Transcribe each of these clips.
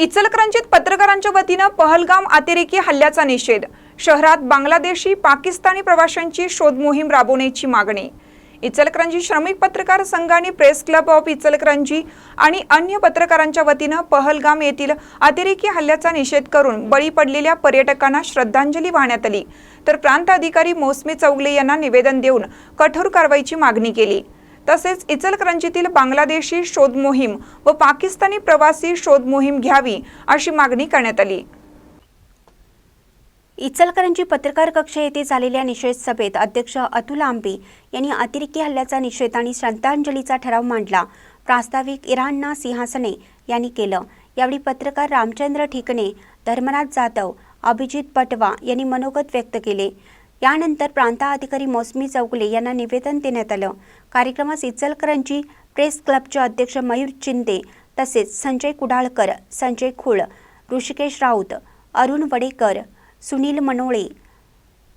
इचलकरंजीत पत्रकारांच्या वतीनं पहलगाम अतिरेकी हल्ल्याचा निषेध. शहरात बांगलादेशी पाकिस्तानी प्रवाशांची शोध मोहीम राबवण्याची मागणी. इचलकरंजी श्रमिक पत्रकार संघाने प्रेस क्लब ऑफ इचलकरंजी आणि अन्य पत्रकारांच्या वतीनं पहलगाम येथील अतिरेकी हल्ल्याचा निषेध करून बळी पडलेल्या पर्यटकांना श्रद्धांजली वाहण्यात आली. तर प्रांत अधिकारी मोसमी चौगले यांना निवेदन देऊन कठोर कारवाईची मागणी केली. तसेच इचलकरंजीतील बांगलादेशी शोध मोहीम व पाकिस्तानी प्रवासी शोध मोहीम घ्यावी अशी मागणी करण्यात आली. इचलकरंजी पत्रकार कक्ष येथे झालेल्या निषेध सभेत अध्यक्ष अतुल आंबे यांनी अतिरेकी हल्ल्याचा निषेध आणि श्रद्धांजलीचा ठराव मांडला. प्रास्ताविक इराणना सिंहासने यांनी केलं. यावेळी पत्रकार रामचंद्र ठिकणे धर्मराज जाधव अभिजित पटवा यांनी मनोगत व्यक्त केले. यानंतर प्रांताधिकारी मौसमी चौगुले यांना निवेदन देण्यात आलं. कार्यक्रमास इचलकरंजी प्रेस क्लबचे अध्यक्ष मयूर चिंदे तसेच संजय कुडाळकर संजय खुळ ऋषिकेश राऊत अरुण वडेकर सुनील मनोळे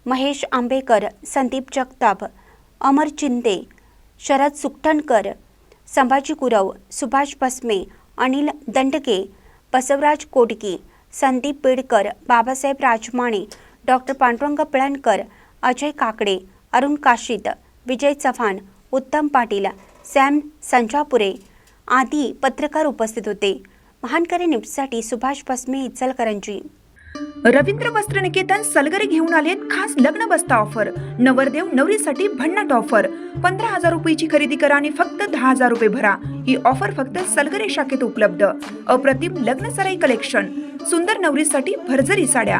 महेश आंबेकर संदीप जगताप अमर चिंदे शरद सुकठणकर संभाजी गुरव सुभाष भस्मे अनिल दंडके बसवराज कोडकी संदीप बेडकर बाबासाहेब राजमाणे डॉक्टर पांडुरंग पिळणकर अजय काकडे अरुण काशीत विजय चव्हाण उत्तम पाटील सॅम संजापुरे आदी पत्रकार उपस्थित होते. महानकरी न्यूजसाठी सुभाष भस्मे इचलकरंजी. रवींद्र वस्त्र निकेतन सलगरे घेऊन आलेत खास लग्न बस्ता ऑफर. नवरदेव नवरीसाठी भन्नाट ऑफर. पंधरा हजार रुपयाची खरेदी करा आणि फक्त दहा हजार रुपये भरा. ही ऑफर फक्त सलगरे शाखेत उपलब्ध. अप्रतिम लग्न सराई कलेक्शन. सुंदर नवरीसाठी भरजरी साड्या.